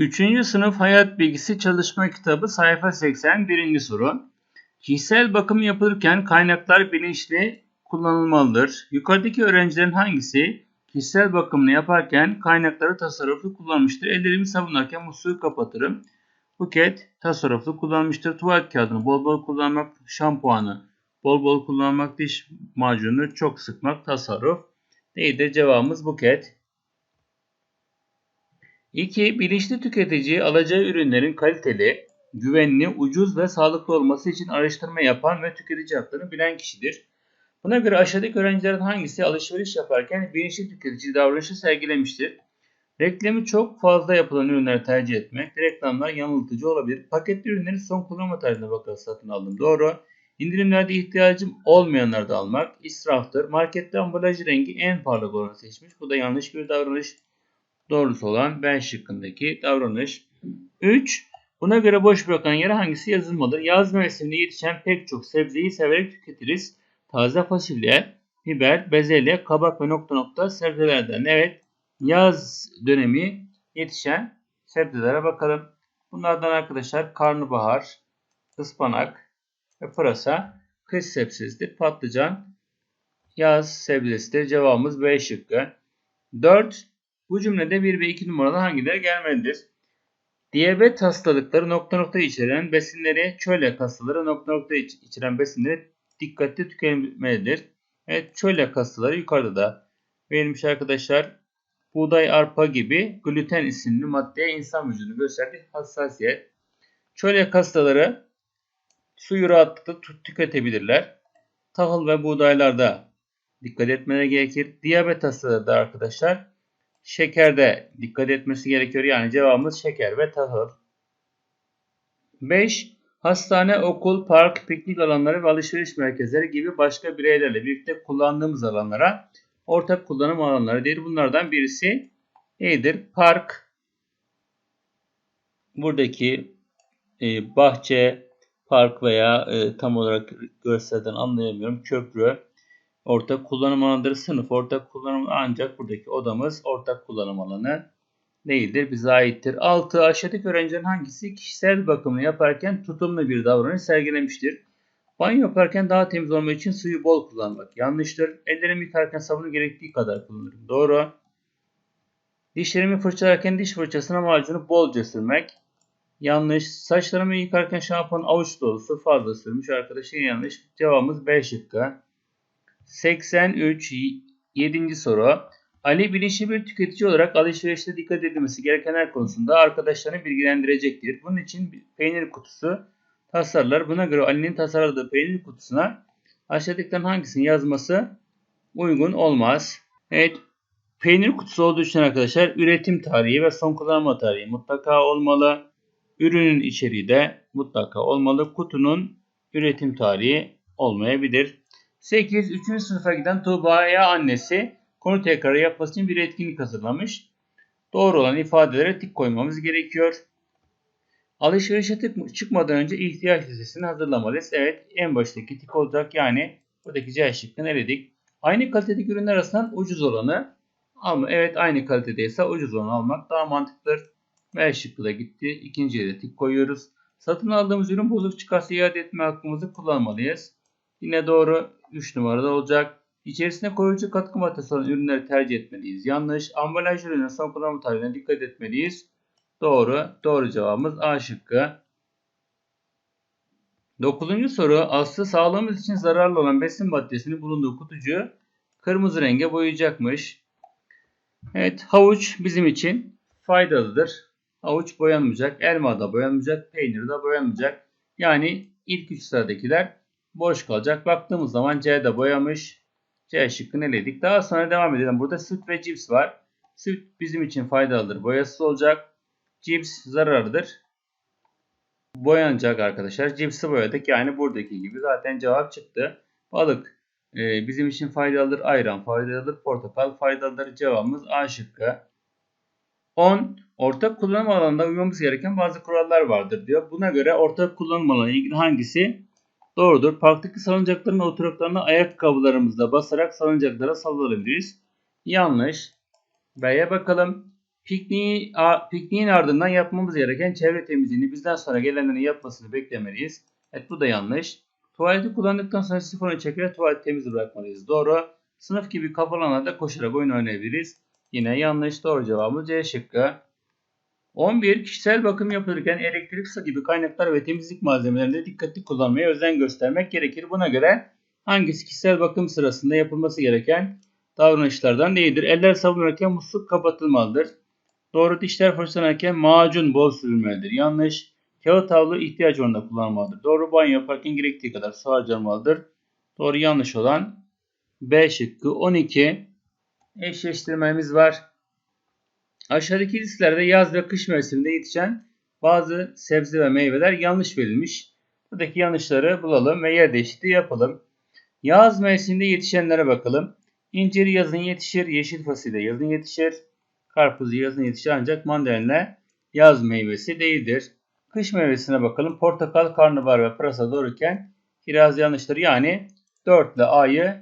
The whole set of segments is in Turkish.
3. sınıf hayat bilgisi çalışma kitabı sayfa 80 birinci soru. Kişisel bakım yapılırken kaynaklar bilinçli kullanılmalıdır. Yukarıdaki öğrencilerin hangisi kişisel bakımını yaparken kaynakları tasarruflu kullanmıştır? Ellerimi sabunlarken musluğu kapatırım. Buket tasarruflu kullanmıştır. Tuvalet kağıdını bol bol kullanmak, şampuanı bol bol kullanmak, diş macununu çok sıkmak tasarruf. Değildir cevabımız Buket. 2. Bilinçli tüketici alacağı ürünlerin kaliteli, güvenli, ucuz ve sağlıklı olması için araştırma yapan ve tüketici haklarını bilen kişidir. Buna göre aşağıdaki öğrencilerin hangisi alışveriş yaparken bilinçli tüketici davranışı sergilemiştir? Reklamı çok fazla yapılan ürünleri tercih etmek, reklamlar yanıltıcı olabilir. Paketli ürünleri son kullanma tarihine bakarak satın aldım. Doğru. İndirimlerde ihtiyacım olmayanları da almak israftır. Markette ambalaj rengi en parlak olanı seçmiş. Bu da yanlış bir davranış. Doğrusu olan B şıkkındaki davranış. 3. Buna göre boş bırakan yere hangisi yazılmalıdır? Yaz mevsiminde yetişen pek çok sebzeyi severek tüketiriz. Taze fasulye, biber, bezelye, kabak ve nokta nokta sebzelerden. Evet, yaz dönemi yetişen sebzelere bakalım. Bunlardan arkadaşlar karnabahar, ıspanak ve pırasa kış sebzesidir. Patlıcan yaz sebzesidir. Cevabımız B şıkkı. 4. Bu cümlede 1 ve 2 numaralı hangileri gelmelidir? Diyabet hastalıkları nokta nokta içeren besinleri, çölyak hastaları nokta nokta içeren besinleri dikkatli tüketilmelidir. Evet çölyak hastaları yukarıda da verilmiş arkadaşlar. Buğday, arpa gibi gluten isimli maddeye insan vücudunu gösterdiği hassasiyet. Çölyak hastaları suyu rahatlıkla tüketebilirler. Tahıl ve buğdaylarda dikkat etmeleri gerekir. Diyabet hastaları da arkadaşlar şekerde dikkat etmesi gerekiyor. Yani cevabımız şeker ve tahıl. 5. Hastane, okul, park, piknik alanları ve alışveriş merkezleri gibi başka bireylerle birlikte kullandığımız alanlara ortak kullanım alanları değil. Bunlardan birisi nedir? Park. Buradaki e, bahçe, park veya e, tam olarak görselden anlayamıyorum. Köprü, ortak kullanım alanıdır. Sınıf ortak kullanım ancak buradaki odamız ortak kullanım alanı değildir. Bize aittir. 6. Aşağıdaki öğrencilerin hangisi kişisel bakımını yaparken tutumlu bir davranış sergilemiştir? Banyo yaparken daha temiz olmak için suyu bol kullanmak yanlıştır. Ellerimi yıkarken sabunu gerektiği kadar kullanırım. Doğru. Dişlerimi fırçalarken diş fırçasına macunu bolca sürmek. Yanlış. Saçlarımı yıkarken şampuan avuç dolusu fazla sürmüş. Arkadaşın yanlış. Cevabımız B şıkkı. 83. 7. soru. Ali bilinçli bir tüketici olarak alışverişte dikkat edilmesi gerekenler konusunda arkadaşlarını bilgilendirecektir. Bunun için peynir kutusu tasarlar. Buna göre Ali'nin tasarladığı peynir kutusuna aşağıdakilerin hangisini yazması uygun olmaz. Evet, peynir kutusu olduğu için arkadaşlar üretim tarihi ve son kullanma tarihi mutlaka olmalı. Ürünün içeriği de mutlaka olmalı. Kutunun üretim tarihi olmayabilir. 8. 3. sınıfa giden Tuğba'ya annesi konu tekrarı yapması için bir etkinlik hazırlamış. Doğru olan ifadelere tik koymamız gerekiyor. Alışverişe çıkmadan önce ihtiyaç listesini hazırlamalıyız. Evet en baştaki tik olacak yani buradaki C şıkkını eledik. Aynı kalitedeki ürünler arasından ucuz olanı alma. Evet aynı kalitedeyse ucuz olanı almak daha mantıklıdır. B şıkkı da gitti. İkinciye de tik koyuyoruz. Satın aldığımız ürün bozuk çıkarsa iade etme hakkımızı kullanmalıyız. Yine doğru 3 numarada olacak. İçerisine koruyucu katkı maddesi olan ürünleri tercih etmeliyiz. Yanlış. Ambalaj ürünün son kullanım tarihine dikkat etmeliyiz. Doğru. Doğru cevabımız A şıkkı. Dokuzuncu soru. Aslı sağlığımız için zararlı olan besin maddesinin bulunduğu kutucuğu kırmızı renge boyayacakmış. Evet havuç bizim için faydalıdır. Havuç boyanmayacak, elma da boyanmayacak, peynir de boyanmayacak. Yani ilk üç sıradakiler boş kalacak. Baktığımız zaman C'de boyamış. C şıkkını eledik. Daha sonra devam edelim. Burada süt ve cips var. Süt bizim için faydalıdır. Boyasız olacak. Cips zararlıdır. Boyanacak arkadaşlar. Cipsi boyadık. Yani buradaki gibi zaten cevap çıktı. Balık e, bizim için faydalıdır. Ayran faydalıdır. Portakal faydalıdır. Cevabımız A şıkkı. 10. Ortak kullanım alanında uymamız gereken bazı kurallar vardır diyor. Buna göre ortak kullanım alanı ilgili hangisi Doğrudur. Parktaki salıncakların oturaklarına ayakkabılarımızla basarak salıncaklara sallanabiliriz. Yanlış. B'ye bakalım. Pikniği, a- pikniğin ardından yapmamız gereken çevre temizliğini bizden sonra gelenlerin yapmasını beklemeliyiz. Evet bu da yanlış. Tuvaleti kullandıktan sonra sifonu çekerek tuvaleti temiz bırakmalıyız. Doğru. Sınıf gibi kapalı alanlarda koşarak oyun oynayabiliriz. Yine yanlış. Doğru cevabımız C şıkkı. 11. Kişisel bakım yapılırken elektrik, su gibi kaynaklar ve temizlik malzemelerinde dikkatli kullanmaya özen göstermek gerekir. Buna göre hangisi kişisel bakım sırasında yapılması gereken davranışlardan değildir? Eller savunurken musluk kapatılmalıdır. Doğru dişler fırçalanırken macun bol sürülmelidir. Yanlış. Kağıt havlu ihtiyaç oranında kullanılmalıdır. Doğru banyo yaparken gerektiği kadar su harcanmalıdır. Doğru yanlış olan B şıkkı 12. Eşleştirmemiz var. Aşağıdaki listelerde yaz ve kış mevsiminde yetişen bazı sebze ve meyveler yanlış verilmiş. Buradaki yanlışları bulalım ve yer değişikliği yapalım. Yaz mevsiminde yetişenlere bakalım. İncir yazın yetişir, yeşil fasulye yazın yetişir, karpuz yazın yetişir ancak mandalina yaz meyvesi değildir. Kış meyvesine bakalım. Portakal, karnabahar ve pırasa doğruken kiraz yanlıştır. Yani 4 ile A'yı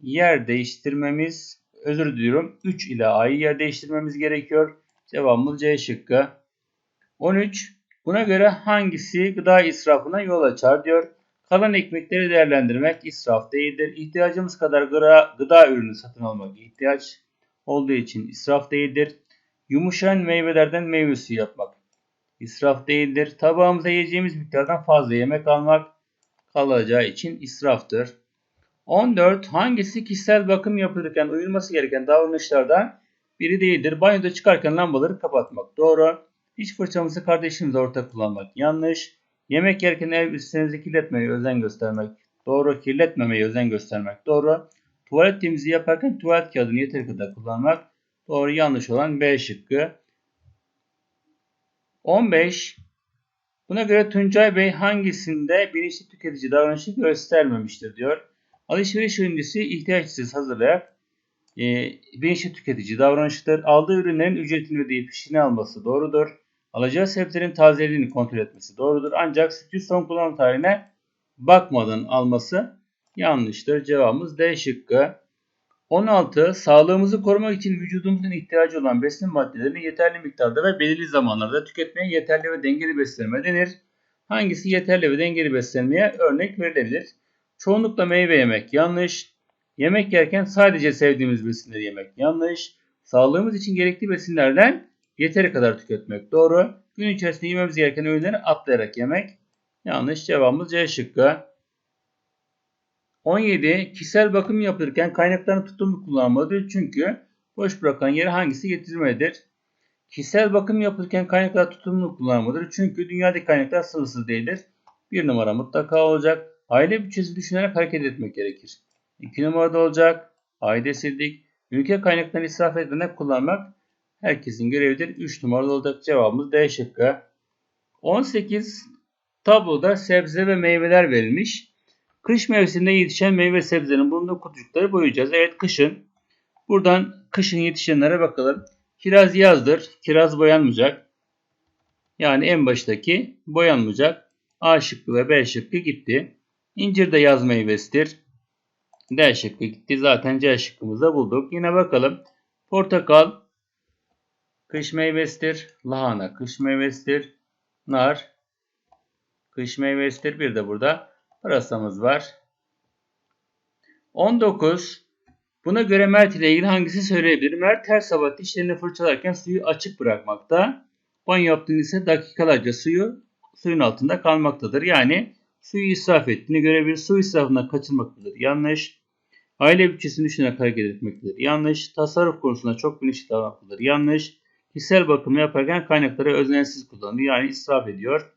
yer değiştirmemiz, özür diliyorum 3 ile A'yı yer değiştirmemiz gerekiyor. Cevabımız C şıkkı. 13. Buna göre hangisi gıda israfına yol açar diyor. Kalan ekmekleri değerlendirmek israf değildir. İhtiyacımız kadar gıda, gıda ürünü satın almak ihtiyaç olduğu için israf değildir. Yumuşayan meyvelerden meyve suyu yapmak israf değildir. Tabağımıza yiyeceğimiz miktardan fazla yemek almak kalacağı için israftır. 14. Hangisi kişisel bakım yapılırken uyulması gereken davranışlardan biri değildir? Banyoda çıkarken lambaları kapatmak. Doğru. Diş fırçamızı kardeşimizle ortak kullanmak. Yanlış. Yemek yerken elbisenizi kirletmeye özen göstermek. Doğru. Kirletmemeye özen göstermek. Doğru. Tuvalet temizliği yaparken tuvalet kağıdını yeteri kadar kullanmak. Doğru. Yanlış olan B şıkkı. 15. Buna göre Tuncay Bey hangisinde bilinçli tüketici davranışı göstermemiştir diyor. Alışveriş öncesi ihtiyaç listesi hazırlayarak e, bilinçli tüketici davranışıdır. Aldığı ürünlerin ücretini ödeyip fişini alması doğrudur. Alacağı sebzelerin tazeliğini kontrol etmesi doğrudur. Ancak sütü son kullanım tarihine bakmadan alması yanlıştır. Cevabımız D şıkkı. 16. Sağlığımızı korumak için vücudumuzun ihtiyacı olan besin maddelerini yeterli miktarda ve belirli zamanlarda tüketmeye yeterli ve dengeli beslenme denir. Hangisi yeterli ve dengeli beslenmeye örnek verilebilir? Çoğunlukla meyve yemek yanlış. Yemek yerken sadece sevdiğimiz besinleri yemek yanlış. Sağlığımız için gerekli besinlerden yeteri kadar tüketmek doğru. Gün içerisinde yememiz gereken öğünleri atlayarak yemek yanlış. Cevabımız C şıkkı. 17. Kişisel bakım yapılırken kaynakların tutumlu kullanılmalıdır. Çünkü boş bırakan yere hangisi getirilmelidir? Kişisel bakım yapılırken kaynaklar tutumlu kullanılmalıdır. Çünkü dünyadaki kaynaklar sınırsız değildir. Bir numara mutlaka olacak. Aile bütçesi düşünerek hareket etmek gerekir. 2 numarada olacak. Aile sildik. Ülke kaynaklarını israf etmeden kullanmak herkesin görevidir. 3 numaralı olacak. Cevabımız D şıkkı. 18. Tabloda sebze ve meyveler verilmiş. Kış mevsiminde yetişen meyve sebzelerin bulunduğu kutucukları boyayacağız. Evet kışın. Buradan kışın yetişenlere bakalım. Kiraz yazdır. Kiraz boyanmayacak. Yani en baştaki boyanmayacak. A şıkkı ve B şıkkı gitti. İncir de yaz meyvesidir. D şıkkı gitti. Zaten C şıkkımızda bulduk. Yine bakalım. Portakal kış meyvesidir. Lahana kış meyvesidir. Nar kış meyvesidir. Bir de burada pırasamız var. 19. Buna göre Mert ile ilgili hangisi söyleyebilir? Mert her sabah dişlerini fırçalarken suyu açık bırakmakta. Banyo yaptığında ise dakikalarca suyu suyun altında kalmaktadır. Yani suyu israf ettiğini görebilir. Su israfından kaçınmaktadır. Yanlış. Aile bütçesini düşünerek hareket etmektedir. Yanlış. Tasarruf konusunda çok bilinçli davranmaktadır. Yanlış. Kişisel bakımı yaparken kaynakları özensiz kullanıyor. Yani israf ediyor.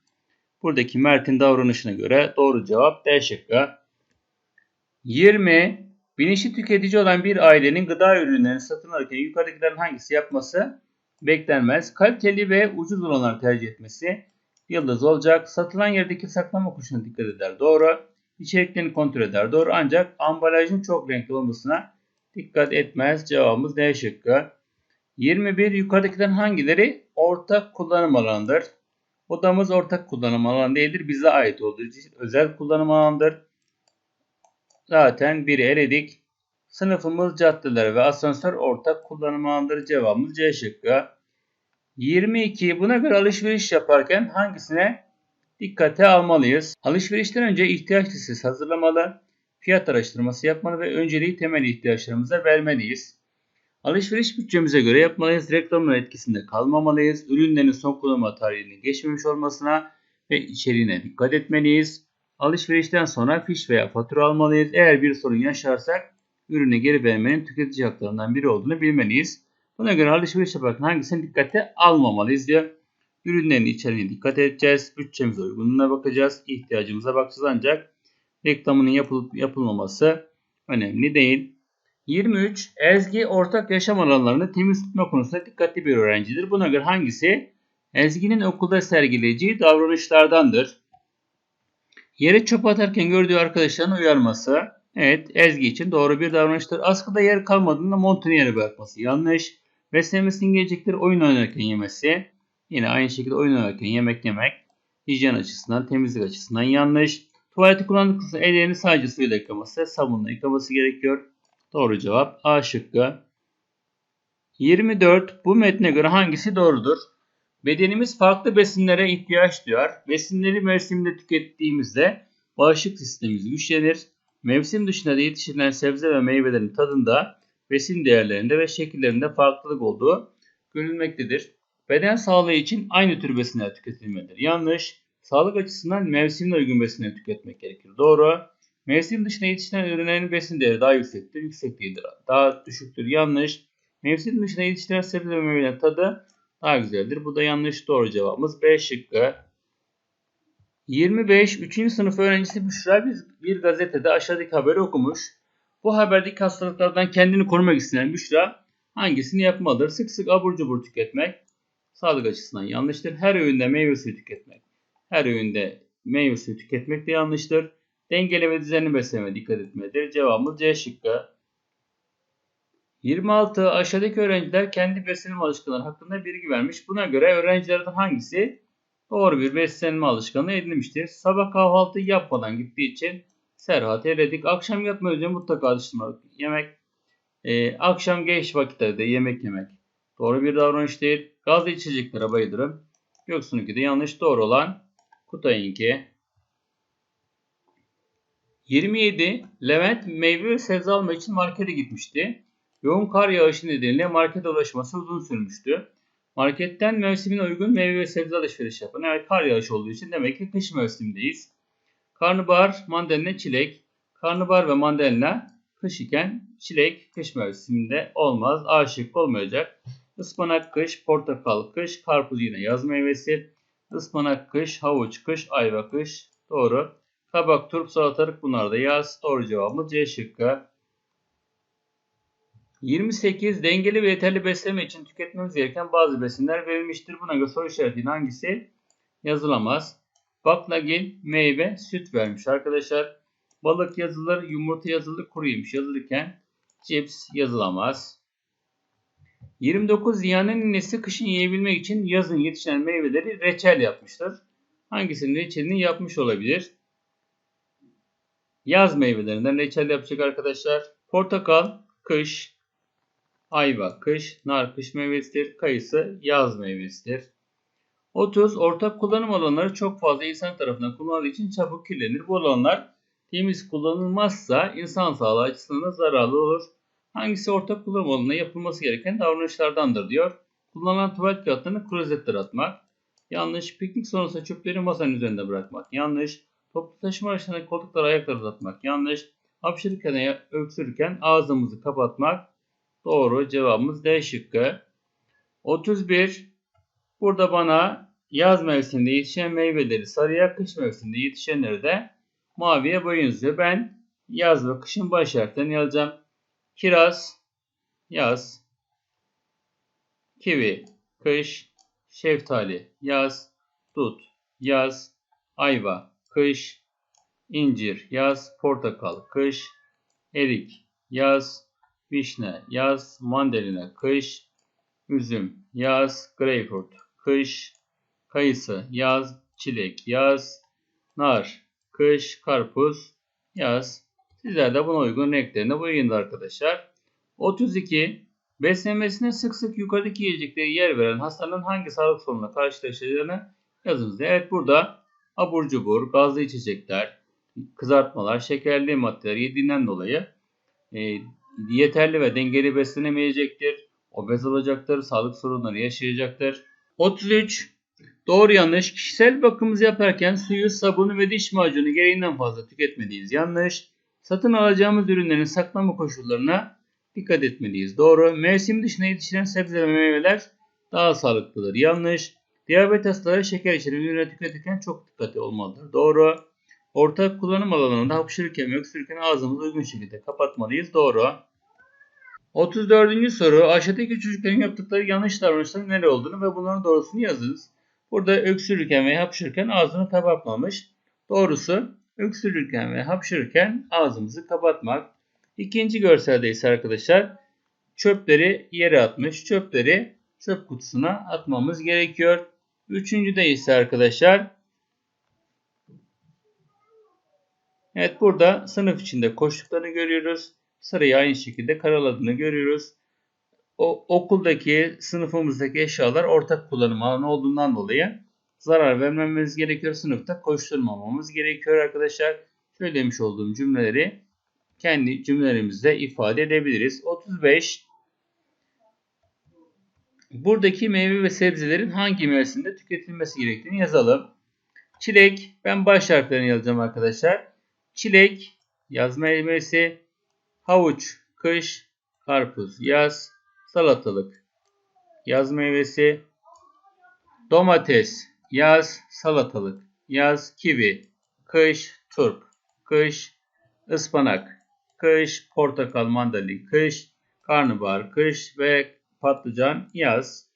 Buradaki Mert'in davranışına göre doğru cevap D şıkkı. 20. Bilinçli tüketici olan bir ailenin gıda ürünlerini satın alırken yukarıdakilerin hangisi yapması beklenmez. Kaliteli ve ucuz olanları tercih etmesi yıldız olacak. Satılan yerdeki saklama kuşuna dikkat eder. Doğru. İçeriklerini kontrol eder. Doğru. Ancak ambalajın çok renkli olmasına dikkat etmez. Cevabımız D şıkkı. 21. Yukarıdakilerin hangileri ortak kullanım alanıdır? Odamız ortak kullanım alanı değildir. Bize ait olduğu için özel kullanım alanıdır. Zaten biri eledik. Sınıfımız caddeler ve asansör ortak kullanım alanıdır. Cevabımız C şıkkı. 22. Buna göre alışveriş yaparken hangisine dikkate almalıyız? Alışverişten önce ihtiyaç listesi hazırlamalı, fiyat araştırması yapmalı ve önceliği temel ihtiyaçlarımıza vermeliyiz. Alışveriş bütçemize göre yapmalıyız. Reklamın etkisinde kalmamalıyız. Ürünlerin son kullanma tarihinin geçmemiş olmasına ve içeriğine dikkat etmeliyiz. Alışverişten sonra fiş veya fatura almalıyız. Eğer bir sorun yaşarsak ürünü geri vermenin tüketici haklarından biri olduğunu bilmeliyiz. Buna göre alışveriş yaparken hangisini dikkate almamalıyız diye ürünlerin içeriğine dikkat edeceğiz. Bütçemize uygunluğuna bakacağız. ihtiyacımıza bakacağız ancak reklamının yapılıp yapılmaması önemli değil. 23. Ezgi ortak yaşam alanlarını temiz tutma konusunda dikkatli bir öğrencidir. Buna göre hangisi Ezgi'nin okulda sergileyeceği davranışlardandır? Yere çöp atarken gördüğü arkadaşlarını uyarması. Evet Ezgi için doğru bir davranıştır. Askıda yer kalmadığında montunu yere bırakması yanlış. Beslenmesini gelecektir oyun oynarken yemesi. Yine aynı şekilde oyun oynarken yemek yemek. Hijyen açısından, temizlik açısından yanlış. Tuvaleti kullandıkça ellerini sadece suyla yıkaması, sabunla yıkaması gerekiyor. Doğru cevap A şıkkı. 24. Bu metne göre hangisi doğrudur? Bedenimiz farklı besinlere ihtiyaç duyar. Besinleri mevsimde tükettiğimizde bağışıklık sistemimiz güçlenir. Mevsim dışında da yetiştirilen sebze ve meyvelerin tadında, besin değerlerinde ve şekillerinde farklılık olduğu görülmektedir. Beden sağlığı için aynı tür besinler tüketilmelidir. Yanlış. Sağlık açısından mevsimine uygun besinler tüketmek gerekir. Doğru. Mevsim dışında yetiştirilen ürünlerin besin değeri daha yüksektir. Yüksek değildir. Daha düşüktür. Yanlış. Mevsim dışında yetiştirilen sebze ve meyvelerin tadı daha güzeldir. Bu da yanlış. Doğru cevabımız B şıkkı. 25. 3. sınıf öğrencisi Büşra bir gazetede aşağıdaki haberi okumuş. Bu haberdeki hastalıklardan kendini korumak isteyen Büşra hangisini yapmalıdır? Sık sık abur cubur tüketmek sağlık açısından yanlıştır. Her öğünde meyve suyu tüketmek. Her öğünde meyve suyu tüketmek de yanlıştır. Dengeli ve düzenli beslenmeye dikkat etmelidir. Cevabımız C şıkkı. 26. Aşağıdaki öğrenciler kendi beslenme alışkanlıkları hakkında bilgi vermiş. Buna göre öğrencilerden hangisi doğru bir beslenme alışkanlığı edinmiştir? Sabah kahvaltı yapmadan gittiği için Serhat eledik. Akşam yatmadan önce mutlaka atıştırmalık yemek. Ee, akşam geç vakitlerde yemek yemek. Doğru bir davranış değil. Gazlı içeceklere bayılırım. Göksu'nunki de yanlış. Doğru olan Kutay'ınki. 27. Levent meyve ve sebze almak için markete gitmişti. Yoğun kar yağışı nedeniyle markete ulaşması uzun sürmüştü. Marketten mevsimine uygun meyve ve sebze alışveriş yapın. Evet kar yağışı olduğu için demek ki kış mevsimindeyiz. Karnabahar, mandalina, çilek. Karnabahar ve mandalina kış iken çilek kış mevsiminde olmaz. A şık olmayacak. Ispanak kış, portakal kış, karpuz yine yaz meyvesi. Ispanak kış, havuç kış, ayva kış. Doğru. Kabak, turp, salatalık bunlar da yaz. Doğru cevabımız C şıkkı. 28. Dengeli ve yeterli besleme için tüketmemiz gereken bazı besinler verilmiştir. Buna göre soru işaretinin hangisi yazılamaz? Baklagil, meyve, süt vermiş arkadaşlar. Balık yazılır, yumurta yazılır, kuru yemiş yazılırken cips yazılamaz. 29. Ziyanın ninesi kışın yiyebilmek için yazın yetişen meyveleri reçel yapmıştır. Hangisinin reçelini yapmış olabilir? Yaz meyvelerinden reçel yapacak arkadaşlar. Portakal, kış, ayva, kış, nar kış meyvesidir. Kayısı yaz meyvesidir. 30. Ortak kullanım alanları çok fazla insan tarafından kullanıldığı için çabuk kirlenir. Bu alanlar temiz kullanılmazsa insan sağlığı açısından zararlı olur. Hangisi ortak kullanım alanına yapılması gereken davranışlardandır diyor. Kullanılan tuvalet kağıtlarını klozetlere atmak. Yanlış. Piknik sonrası çöpleri masanın üzerinde bırakmak. Yanlış. Toplu taşıma araçlarına koltuklara ayakları uzatmak. Yanlış. Hapşırırken ya öksürürken ağzımızı kapatmak. Doğru. Cevabımız D şıkkı. 31. Burada bana yaz mevsiminde yetişen meyveleri sarıya, kış mevsiminde yetişenleri de maviye boyun Ben yaz ve kışın baş harflerini yazacağım. Kiraz, yaz. Kivi, kış. Şeftali, yaz. Dut, yaz. Ayva, kış. incir, yaz. Portakal, kış. Erik, yaz. Vişne, yaz. Mandalina, kış. Üzüm, yaz. Greyfurt, kış. Kayısı, yaz. Çilek, yaz. Nar, kış. Karpuz, yaz. Sizler de buna uygun renklerini boyayın arkadaşlar. 32. Beslenmesine sık sık yukarıdaki yiyeceklere yer veren hastaların hangi sağlık sorununa karşılaşacağını yazınız. Evet burada abur cubur, gazlı içecekler, kızartmalar, şekerli maddeler yediğinden dolayı e, yeterli ve dengeli beslenemeyecektir. Obez olacaktır, sağlık sorunları yaşayacaktır. 33. Doğru yanlış. Kişisel bakımımızı yaparken suyu, sabunu ve diş macunu gereğinden fazla tüketmeliyiz. Yanlış. Satın alacağımız ürünlerin saklama koşullarına dikkat etmeliyiz. Doğru. Mevsim dışında yetişen sebze ve meyveler daha sağlıklıdır. Yanlış. Diyabet hastaları şeker içeren ürünler tüketirken çok dikkatli olmalıdır. Doğru. Ortak kullanım alanında hapşırırken ve öksürürken ağzımızı uygun şekilde kapatmalıyız. Doğru. 34. soru. Aşağıdaki çocukların yaptıkları yanlış davranışların neler olduğunu ve bunların doğrusunu yazınız. Burada öksürürken ve hapşırırken ağzını kapatmamış. Doğrusu öksürürken ve hapşırırken ağzımızı kapatmak. İkinci görselde ise arkadaşlar çöpleri yere atmış. Çöpleri çöp kutusuna atmamız gerekiyor. Üçüncüde ise arkadaşlar Evet burada sınıf içinde koştuklarını görüyoruz. Sırayı aynı şekilde karaladığını görüyoruz. O okuldaki sınıfımızdaki eşyalar ortak kullanım alanı olduğundan dolayı zarar vermememiz gerekiyor. Sınıfta koşturmamamız gerekiyor arkadaşlar. Söylemiş olduğum cümleleri kendi cümlelerimizde ifade edebiliriz. 35 Buradaki meyve ve sebzelerin hangi mevsimde tüketilmesi gerektiğini yazalım. Çilek, ben baş harflerini yazacağım arkadaşlar. Çilek, yaz meyvesi, havuç, kış, karpuz, yaz, salatalık, yaz meyvesi, domates, yaz, salatalık, yaz, kivi, kış, turp, kış, ıspanak, kış, portakal, mandalin, kış, karnabahar, kış ve patlıcan, yaz.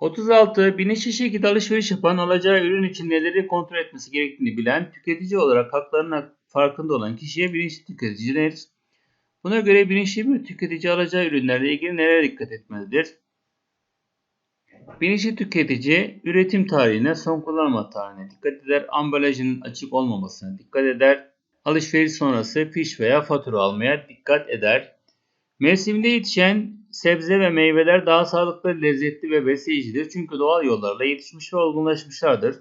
36. Bilinçli şekilde alışveriş yapan alacağı ürün için neleri kontrol etmesi gerektiğini bilen, tüketici olarak haklarına farkında olan kişiye bilinçli tüketici denir. Buna göre bilinçli bir tüketici alacağı ürünlerle ilgili nelere dikkat etmelidir? Bilinçli tüketici üretim tarihine, son kullanma tarihine dikkat eder, ambalajının açık olmamasına dikkat eder, alışveriş sonrası fiş veya fatura almaya dikkat eder. Mevsiminde yetişen sebze ve meyveler daha sağlıklı, lezzetli ve besleyicidir. Çünkü doğal yollarla yetişmiş ve olgunlaşmışlardır.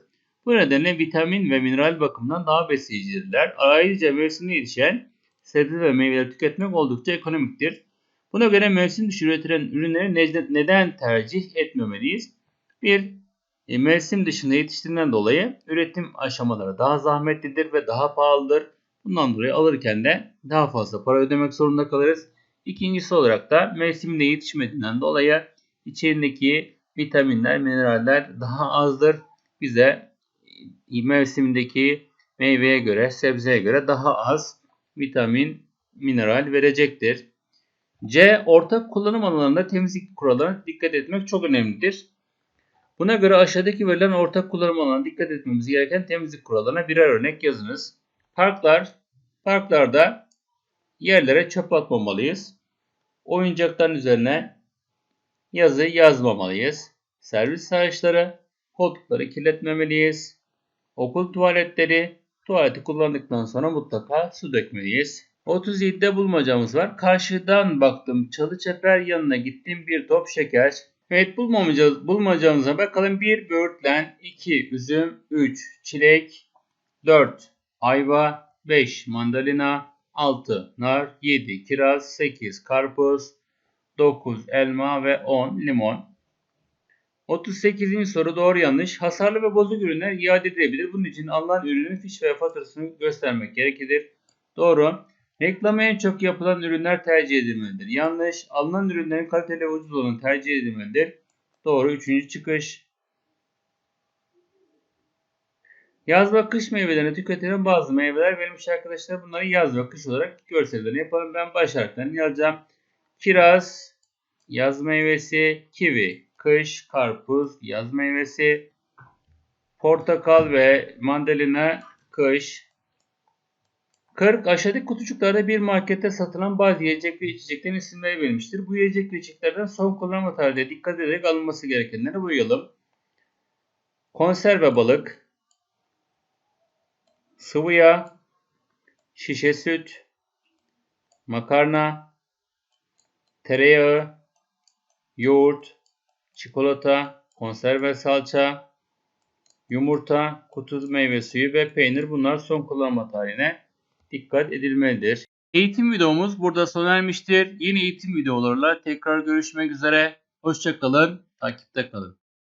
Bu nedenle vitamin ve mineral bakımından daha besleyicidirler. Ayrıca mevsiminde yetişen sebze ve meyveler tüketmek oldukça ekonomiktir. Buna göre mevsim dışı üretilen ürünleri neden tercih etmemeliyiz? Bir, e, mevsim dışında yetiştiğinden dolayı üretim aşamaları daha zahmetlidir ve daha pahalıdır. Bundan dolayı alırken de daha fazla para ödemek zorunda kalırız. İkincisi olarak da mevsiminde yetişmediğinden dolayı içerindeki vitaminler, mineraller daha azdır. Bize mevsimindeki meyveye göre, sebzeye göre daha az vitamin, mineral verecektir. C. Ortak kullanım alanlarında temizlik kurallarına dikkat etmek çok önemlidir. Buna göre aşağıdaki verilen ortak kullanım alanına dikkat etmemiz gereken temizlik kurallarına birer örnek yazınız. Parklar, parklarda yerlere çöp atmamalıyız. Oyuncakların üzerine yazı yazmamalıyız. Servis araçları, koltukları kirletmemeliyiz. Okul tuvaletleri, tuvaleti kullandıktan sonra mutlaka su dökmeliyiz. 37'de bulmacamız var. Karşıdan baktım çalı çeper yanına gittim bir top şeker. Evet bulmamacamız, bulmacamıza bakalım. 1 böğürtlen, 2 üzüm, 3 çilek, 4 ayva, 5 mandalina, 6 nar, 7 kiraz, 8 karpuz, 9 elma ve 10 limon. 38. soru doğru yanlış. Hasarlı ve bozuk ürünler iade edilebilir. Bunun için alınan ürünün fiş veya faturasını göstermek gerekir. Doğru. Reklama en çok yapılan ürünler tercih edilmelidir. Yanlış. Alınan ürünlerin kaliteli ve ucuz olanı tercih edilmelidir. Doğru. Üçüncü çıkış. Yaz ve kış meyvelerine tüketilen bazı meyveler verilmiş arkadaşlar. Bunları yaz ve kış olarak görsellerini yapalım. Ben baş harflerini yazacağım. Kiraz, yaz meyvesi, kivi, kış, karpuz, yaz meyvesi, portakal ve mandalina, kış. 40 aşağıdaki kutucuklarda bir markette satılan bazı yiyecek ve içeceklerin isimleri verilmiştir. Bu yiyecek ve içeceklerden son kullanma tarihine dikkat ederek alınması gerekenleri boyayalım. Konserve balık, sıvı yağ, şişe süt, makarna, tereyağı, yoğurt, çikolata, konserve salça, yumurta, kutu meyve suyu ve peynir bunlar son kullanma tarihine dikkat edilmelidir. Eğitim videomuz burada sona ermiştir. Yeni eğitim videolarıyla tekrar görüşmek üzere. Hoşçakalın, takipte kalın.